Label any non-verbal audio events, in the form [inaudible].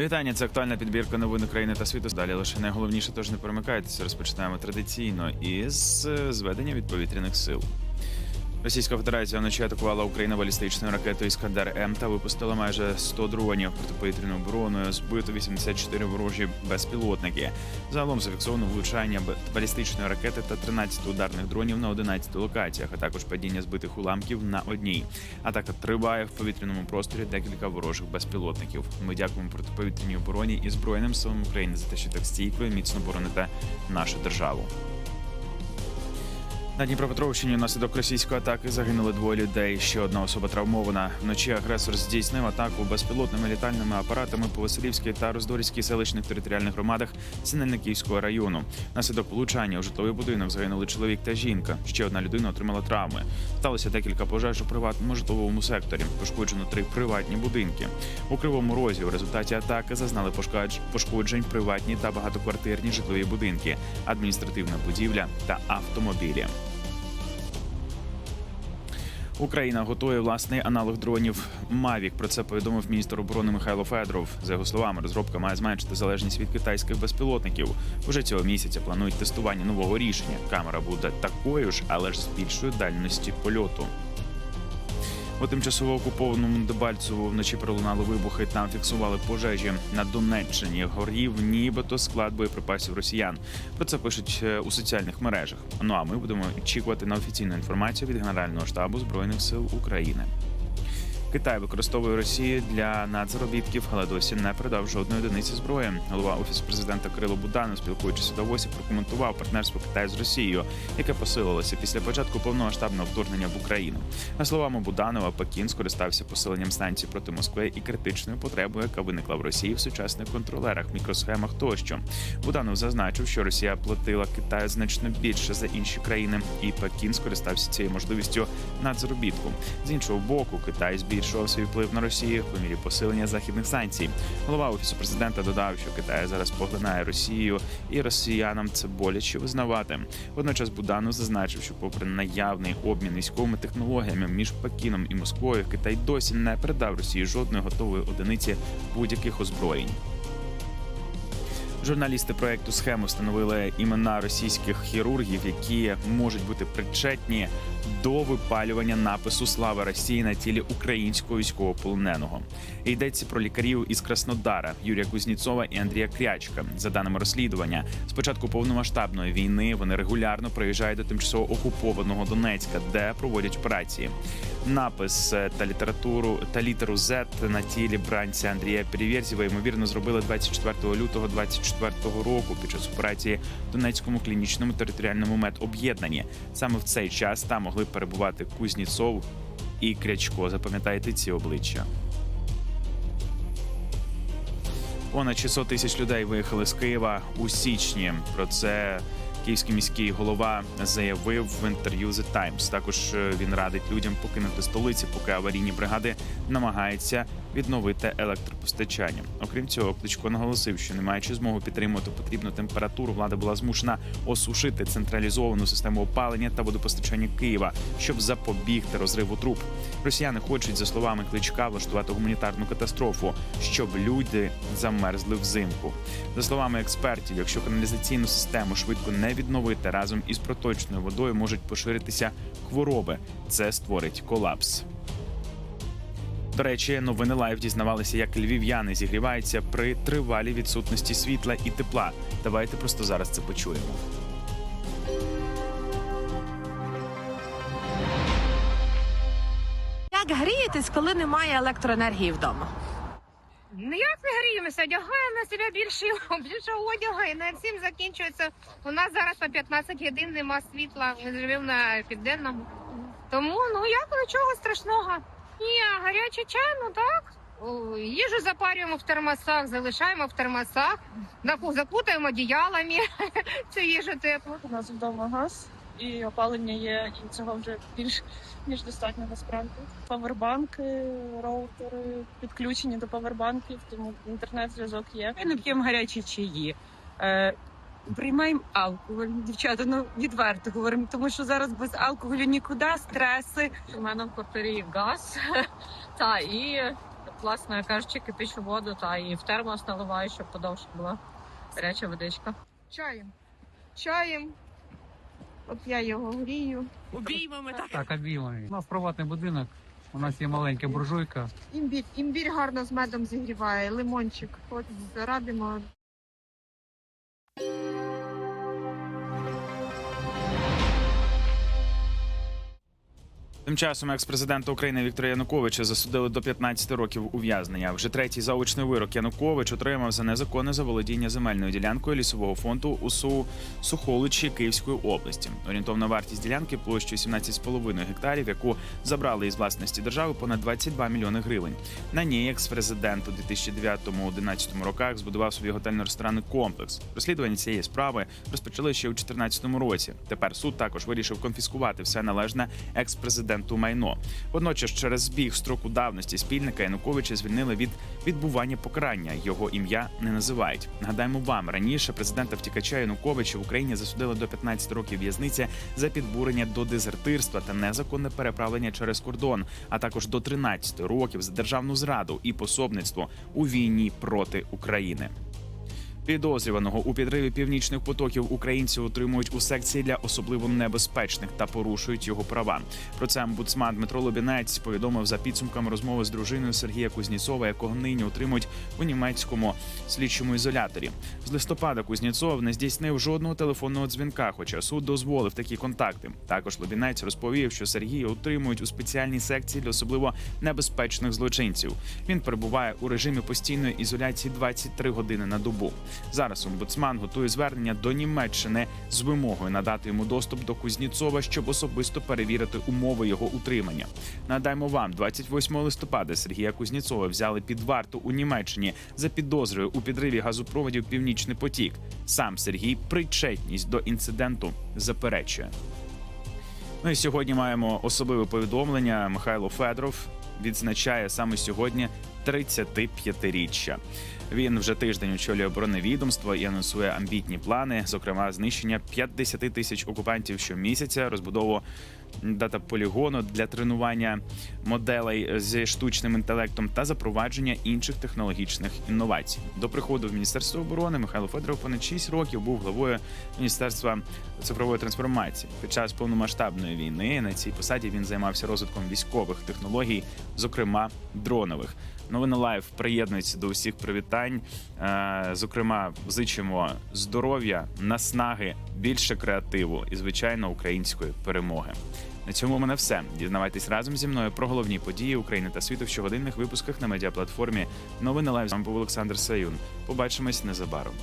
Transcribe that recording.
Вітання, це актуальна підбірка новин України та світу. Далі лише найголовніше, тож не перемикайтеся. Розпочинаємо традиційно із е, зведення від повітряних сил. Російська Федерація вночі атакувала Україну балістичною ракетою Іскандер М та випустила майже 100 дронів протиповітряною обороною. Збито 84 ворожі безпілотники. Загалом зафіксовано влучання балістичної ракети та 13 ударних дронів на 11 локаціях, а також падіння збитих уламків на одній. Атака триває в повітряному просторі декілька ворожих безпілотників. Ми дякуємо протиповітряній обороні і збройним силам України за те, що так стійко і міцно бороните нашу державу. На Дніпропетровщині внаслідок російської атаки загинули двоє людей. Ще одна особа травмована. Вночі агресор здійснив атаку безпілотними літальними апаратами по Василівській та Роздорівській селищних територіальних громадах Синельниківського району. Внаслідок влучання у житловий будинок загинули чоловік та жінка. Ще одна людина отримала травми. Сталося декілька пожеж у приватному житловому секторі. Пошкоджено три приватні будинки. У кривому розі у результаті атаки зазнали пошкодж- пошкоджень приватні та багатоквартирні житлові будинки, адміністративна будівля та автомобілі. Україна готує власний аналог дронів Мавік. Про це повідомив міністр оборони Михайло Федоров. За його словами, розробка має зменшити залежність від китайських безпілотників. Уже цього місяця планують тестування нового рішення. Камера буде такою ж, але ж з більшою дальності польоту. У тимчасово окупованому Дебальцеву вночі пролунали вибухи. Там фіксували пожежі на Донеччині. Горів нібито склад боєприпасів росіян. Про це пишуть е, у соціальних мережах. Ну а ми будемо очікувати на офіційну інформацію від Генерального штабу збройних сил України. Китай використовує Росію для надзаробітків, але досі не передав жодної одиниці зброї. Голова офісу президента Кирило Буданов, спілкуючись у Давосі, прокоментував партнерство Китаю з Росією, яке посилилося після початку повномасштабного вторгнення в Україну. За словами Буданова, Пекін скористався посиленням станцій проти Москви і критичною потребою, яка виникла в Росії в сучасних контролерах, мікросхемах тощо. Буданов зазначив, що Росія платила Китаю значно більше за інші країни, і Пекін скористався цією можливістю надзаробітку. З іншого боку, Китай збільшував свій вплив на Росію по мірі посилення західних санкцій. Голова офісу президента додав, що Китай зараз поглинає Росію, і росіянам це боляче визнавати. Водночас Будану зазначив, що, попри наявний обмін військовими технологіями між Пекіном і Москвою, Китай досі не передав Росії жодної готової одиниці будь-яких озброєнь. Журналісти проекту схеми встановили імена російських хірургів, які можуть бути причетні до випалювання напису Слава Росії на тілі українського військовополоненого. Йдеться про лікарів із Краснодара Юрія Кузніцова і Андрія Крячка. За даними розслідування, з початку повномасштабної війни вони регулярно приїжджають до тимчасово окупованого Донецька, де проводять операції. Напис е, та літературу та літеру Z на тілі бранця Андрія Перевєрзєва ймовірно зробили 24 лютого 24 року під час операції в Донецькому клінічному територіальному медоб'єднанні. Саме в цей час там могли перебувати Кузніцов і Крячко. Запам'ятайте ці обличчя. Понад 600 тисяч людей виїхали з Києва у січні. Про це київський міський голова заявив в інтерв'ю The Times. Також е, він радить людям покинути столиці, поки аварійні бригади намагаються відновити електропостачання. Окрім цього, Кличко наголосив, що не маючи змоги підтримувати потрібну температуру, влада була змушена осушити централізовану систему опалення та водопостачання Києва, щоб запобігти розриву труб. Росіяни хочуть, за словами Кличка, влаштувати гуманітарну катастрофу, щоб люди замерзли взимку. За словами експертів, якщо каналізаційну систему швидко не відновити разом із проточною водою, можуть поширитися хвороби. Це створить колапс. До речі, новини лайв дізнавалися, як львів'яни зігріваються при тривалій відсутності світла і тепла. Давайте просто зараз це почуємо. Як грієтесь, коли немає електроенергії вдома? Ну як не гріємося, одягаємо на себе більше, більше одягу і на цим закінчується. У нас зараз по 15 годин нема світла, ми живемо на південному. Тому ну як нічого страшного. Ні, гарячий чай, ну так. Їжу запарюємо в термосах, залишаємо в термосах, закутаємо одіялами [laughs] цю їжу теплу. У нас вдома газ і опалення є, і цього вже більш ніж достатньо насправді. Павербанки, роутери підключені до павербанків, тому інтернет-зв'язок є. Ми не п'ємо гарячі чаї. Е, приймаємо алкоголь, дівчата. Ну відверто говоримо, тому що зараз без алкоголю нікуди, стреси. У мене в квартирі газ [laughs] та і власне кажучи, кипячу воду та і в термос наливаю, щоб подовше була гаряча водичка. Чаєм. Чаєм. От я його грію. Обіймами так. Так, обіймами. У нас приватний будинок, у нас є маленька буржуйка. Імбір, імбір гарно з медом зігріває, лимончик. От радимо. Тим часом екс-президента України Віктора Януковича засудили до 15 років ув'язнення. Вже третій заочний вирок Янукович отримав за незаконне заволодіння земельною ділянкою лісового фонду у Су Сухоличі Київської області. Орієнтовна вартість ділянки площею 17,5 гектарів, яку забрали із власності держави понад 22 мільйони гривень. На ній екс-президент у 2009-2011 роках збудував собі готельно-ресторанний комплекс. Розслідування цієї справи розпочали ще у 2014 році. Тепер суд також вирішив конфіскувати все належне екс-президенту майно. Водночас, через збіг строку давності спільника Януковича звільнили від відбування покарання. Його ім'я не називають. Нагадаємо вам раніше президента втікача Януковича в Україні засудили до 15 років в'язниці за підбурення до дезертирства та незаконне переправлення через кордон, а також до 13 років за державну зраду і пособництво у війні проти України. Підозрюваного у підриві північних потоків українці отримують у секції для особливо небезпечних та порушують його права. Про це омбудсман Дмитро Лобінець повідомив за підсумками розмови з дружиною Сергія Кузніцова, якого нині утримують у німецькому слідчому ізоляторі. З листопада Кузніцов не здійснив жодного телефонного дзвінка, хоча суд дозволив такі контакти. Також Лобінець розповів, що Сергія утримують у спеціальній секції для особливо небезпечних злочинців. Він перебуває у режимі постійної ізоляції 23 години на добу. Зараз омбудсман готує звернення до Німеччини з вимогою надати йому доступ до Кузніцова, щоб особисто перевірити умови його утримання. Надаємо вам 28 листопада Сергія Кузніцова взяли під варту у Німеччині за підозрою у підриві газопроводів Північний потік. Сам Сергій причетність до інциденту заперечує. Ну і сьогодні маємо особливе повідомлення. Михайло Федоров відзначає саме сьогодні 35-річчя. Він вже тиждень очолює оборонне відомство і анонсує амбітні плани, зокрема знищення 50 тисяч окупантів щомісяця, розбудову дата-полігону для тренування моделей зі штучним інтелектом та запровадження інших технологічних інновацій. До приходу в Міністерство оборони Михайло Федоров понад 6 років був главою Міністерства цифрової трансформації. Під час повномасштабної війни на цій посаді він займався розвитком військових технологій, зокрема дронових. Новини Лайв приєднується до усіх привітань. Е, Зокрема, зичимо здоров'я, наснаги, більше креативу і, звичайно, української перемоги. На цьому в мене все. Дізнавайтесь разом зі мною про головні події України та світу в щогодинних випусках на медіаплатформі Новини Лайв. З вами був Олександр Саюн. Побачимось незабаром.